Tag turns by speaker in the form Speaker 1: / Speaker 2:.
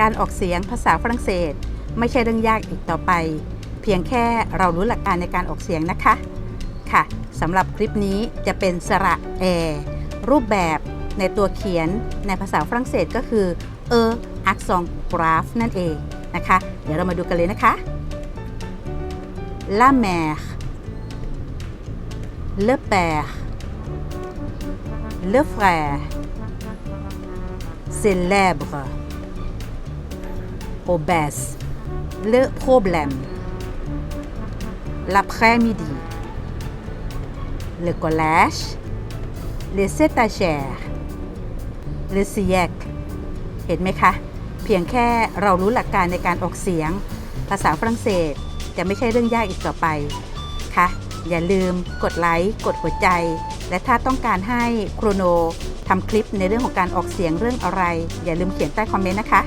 Speaker 1: การออกเสียงภาษาฝรั่งเศส ไม่ใช่เรื่องยากอีกต่อไป เพียงแค่เรารู้หลักการในการออกเสียงนะคะ ค่ะสำหรับคลิปนี้จะเป็นสระแอรูปแบบในตัวเขียนในภาษาฝรั่งเศสก็คือเอออักซองกราฟนั่นเองนะคะ เดี๋ยวเรามาดูกันเลยนะคะ la mère le père le frère célèbre obèse le problème l'après-midi le collège les étagères le siècle เห็นไหมคะ เพียงแค่เรารู้หลักการในการออกเสียง ภาษาฝรั่งเศสจะไม่ใช่เรื่องยากอีกต่อไปค่ะอย่าลืมกดไลค์กดหัวใจ และถ้าต้องการให้ครโนทำคลิปในเรื่องของการออกเสียงเรื่องอะไร อย่าลืมเขียนใต้คอมเมนต์นะคะ